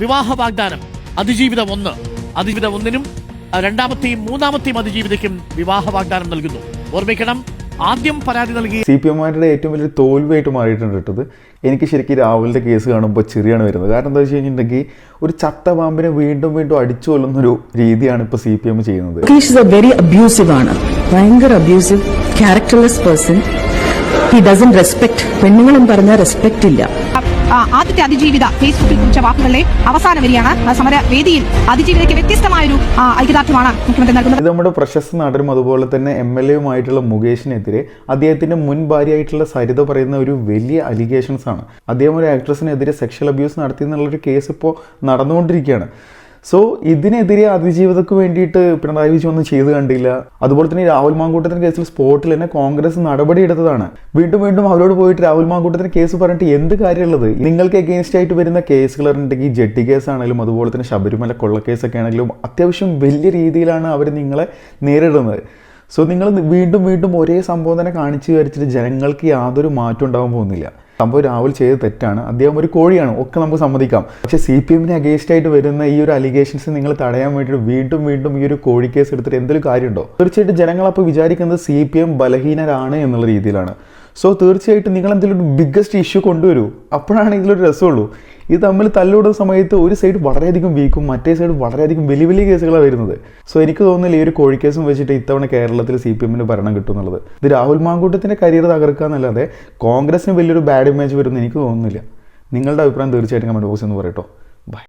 വിവാഹ വാഗ്ദാനം അതിജീവിതം ഒന്ന്. അതിജീവിതം ഒന്നിനും രണ്ടാമത്തെയും മൂന്നാമത്തെയും അതിജീവിതയ്ക്കും വിവാഹ വാഗ്ദാനം നൽകുന്നു. ഓർമ്മിക്കണം ആദ്യം പരാതി നൽകി സി പി എമ്മാരുടെ ഏറ്റവും വലിയ തോൽവിയായിട്ട് മാറിയിട്ടുണ്ട് കേട്ടത്. എനിക്ക് ശരിക്കും രാഹുലിന്റെ കേസ് കാണുമ്പോൾ ചെറിയാണ് വരുന്നത്. കാരണം എന്താ വെച്ച് കഴിഞ്ഞിട്ടുണ്ടെങ്കിൽ ഒരു ചത്ത പാമ്പിനെ വീണ്ടും വീണ്ടും അടിച്ചു കൊല്ലുന്ന ഒരു രീതിയാണ് ഇപ്പോൾ സി പി എം ചെയ്യുന്നത്. വെരി അബ്യൂസീവ് ആണ്. ഭയങ്കര abusive characterless person he doesn't respect പെണ്ണുങ്ങളും പറഞ്ഞ റെസ്പെക്ട് ഇല്ല. ആദ്യത്തെ അതിജീവിത ഫേസ്ബുക്കിൽ കുറിച്ച വാക്കുകളിലെ അവസാന വരിയാണ് സമരവേദിയിൽ അതിജീവിതയ്ക്ക് വ്യത്യസ്തമായ ഒരു ഐക്യദാർഢ്യമാണ് മുഖ്യമന്ത്രി നൽകുന്നത്. ഇത് നമ്മുടെ പ്രശസ്ത നടനും അതുപോലെ തന്നെ എം എൽ എയുമായിട്ടുള്ള മുകേഷിനെതിരെ അദ്ദേഹത്തിന്റെ മുൻ ഭാര്യയായിട്ടുള്ള സരിത പറയുന്ന ഒരു വലിയ അലിഗേഷൻസ് ആണ്. അദ്ദേഹം ഒരു ആക്ട്രസിനെതിരെ സെക്ഷൽ അബ്യൂസ് നടത്തി എന്നുള്ളൊരു കേസ് ഇപ്പോൾ നടന്നുകൊണ്ടിരിക്കുകയാണ്. സോ ഇതിനെതിരെ അതിജീവിതക്ക് വേണ്ടിയിട്ട് പിണറായി വിജയൻ ഒന്നും ചെയ്തു കണ്ടില്ല. അതുപോലെ തന്നെ രാഹുൽ മാങ്കൂട്ടത്തിന്റെ കേസിൽ സ്പോട്ടിൽ തന്നെ കോൺഗ്രസ് നടപടി എടുത്തതാണ്. വീണ്ടും വീണ്ടും അവരോട് പോയിട്ട് രാഹുൽ മാങ്കൂട്ടത്തിന് കേസ് പറഞ്ഞിട്ട് എന്ത് കാര്യമുള്ളത്? നിങ്ങൾക്ക് എഗെയിൻസ്റ്റ് ആയിട്ട് വരുന്ന കേസുകൾ ഉണ്ടെങ്കിൽ ജഡ്ജി കേസാണെങ്കിലും അതുപോലെ തന്നെ ശബരിമല കൊള്ളക്കേസൊക്കെ ആണെങ്കിലും അത്യാവശ്യം വലിയ രീതിയിലാണ് അവർ നിങ്ങളെ നേരിടുന്നത്. സോ നിങ്ങൾ വീണ്ടും വീണ്ടും ഒരേ തന്നെ കാണിച്ചു വരച്ചിട്ട് ജനങ്ങൾക്ക് യാതൊരു മാറ്റം ഉണ്ടാകാൻ പോകുന്നില്ല. സംഭവം രാഹുൽ ചെയ്ത് തെറ്റാണ്. അദ്ദേഹം ഒരു കോഴിയാണ്. ഒക്കെ നമുക്ക് സമ്മതിക്കാം. പക്ഷേ സി പി എമ്മിന് അഗേൻസ്റ്റ് ആയിട്ട് വരുന്ന ഈ ഒരു അലിഗേഷൻസ് നിങ്ങൾ തടയാൻ വേണ്ടിയിട്ട് വീണ്ടും വീണ്ടും ഈ ഒരു കോഴി കേസ് എടുത്തിട്ട് എന്തെങ്കിലും കാര്യമുണ്ടോ? തീർച്ചയായിട്ടും ജനങ്ങൾ അപ്പോൾ വിചാരിക്കുന്നത് സി പി എം ബലഹീനരാണ് എന്നുള്ള രീതിയിലാണ്. സോ തീർച്ചയായിട്ടും നിങ്ങൾ എന്തെങ്കിലും ബിഗ്ഗസ്റ്റ് ഇഷ്യൂ കൊണ്ടുവരൂ. അപ്പോഴാണ് ഇതിലൊരു രസമുള്ളൂ. ഇത് തമ്മിൽ തല്ലുകൂടുന്ന സമയത്ത് ഒരു സൈഡ് വളരെയധികം വീക്കും മറ്റേ സൈഡ് വളരെയധികം വലിയ വലിയ കേസുകളാണ് വരുന്നത്. സോ എനിക്ക് തോന്നുന്നില്ല ഈ ഒരു കോഴിക്കേസും വെച്ചിട്ട് ഇത്തവണ കേരളത്തിൽ സി പി എമ്മിന് ഭരണം കിട്ടും എന്നുള്ളത്. ഇത് രാഹുൽ മാങ്കൂട്ടത്തിന്റെ കരിയർ തകർക്കുക എന്നല്ലാതെ കോൺഗ്രസിന് വലിയൊരു ബാഡ് ഇമേജ് വരുമെന്ന് എനിക്ക് തോന്നുന്നില്ല. നിങ്ങളുടെ അഭിപ്രായം തീർച്ചയായിട്ടും കമന്റ് ബോക്സ് എന്ന് പറയട്ടോ